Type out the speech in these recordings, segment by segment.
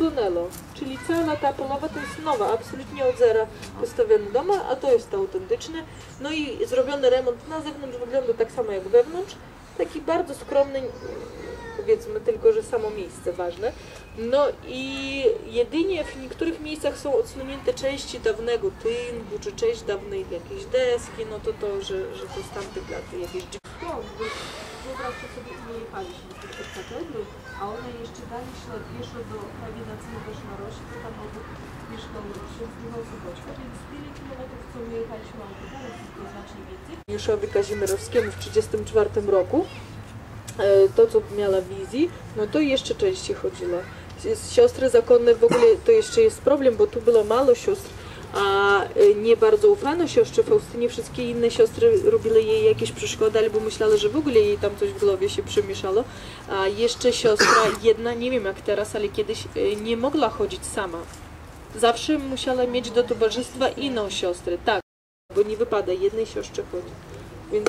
spłynęło. Czyli cała ta połowa to jest nowa, absolutnie od zera postawiony dom, a to jest autentyczny. No i zrobiony remont na zewnątrz wygląda tak samo jak wewnątrz. Taki bardzo skromny, powiedzmy tylko, że samo miejsce ważne. No i jedynie w niektórych miejscach są odsunięte części dawnego tynku, czy część dawnej jakiejś deski, no to to, że, że to z tamtych lat jakieś drzwi. Wyobraźcie sobie, my jechaliśmy do tych katedry, a ona jeszcze dalej szła pieszo do prawie na cmentarz na Rosie, to tam obok mieszkał ksiądz Michał Soboćko, więc tyle kilometrów, co my jechaliśmy autobusem, to znacznie więcej. Juszowi Kazimierowskiemu w 1934 roku e, to, co miała wizji, no to jeszcze częściej chodziła. Z- Siostry zakonne w ogóle to jeszcze jest problem, bo tu było mało sióstr, a e, nie bardzo ufano siostrze Faustynie. Wszystkie inne siostry robiły jej jakieś przeszkody albo myślały, że w ogóle jej tam coś w głowie się przemieszało. A jeszcze siostra jedna, nie wiem jak teraz, ale kiedyś e, nie mogła chodzić sama. Zawsze musiała mieć do towarzystwa inną siostrę, tak, bo nie wypada jednej siostrze chodzić. Więc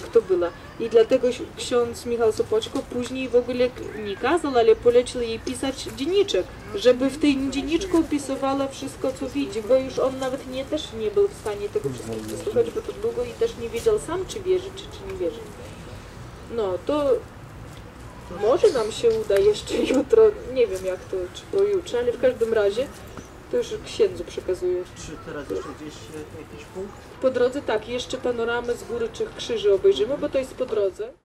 tak to było. I dlatego ksiądz Michał Sopoćko później w ogóle nie kazał, ale polecił jej pisać dzienniczek, żeby w tym dzienniczku opisywała wszystko, co widzi, bo już on nawet nie, też nie był w stanie tego wszystkiego wysłuchać, bo to długo i też nie wiedział sam, czy wierzyć, czy, czy nie wierzyć. No, to może nam się uda jeszcze jutro, nie wiem jak to, czy pojutrze, ale w każdym razie to już księdzu przekazuję. Czy teraz jeszcze gdzieś e, jakiś punkt? Po drodze tak, jeszcze panoramę z góry Trzech Krzyży obejrzymy, bo to jest po drodze.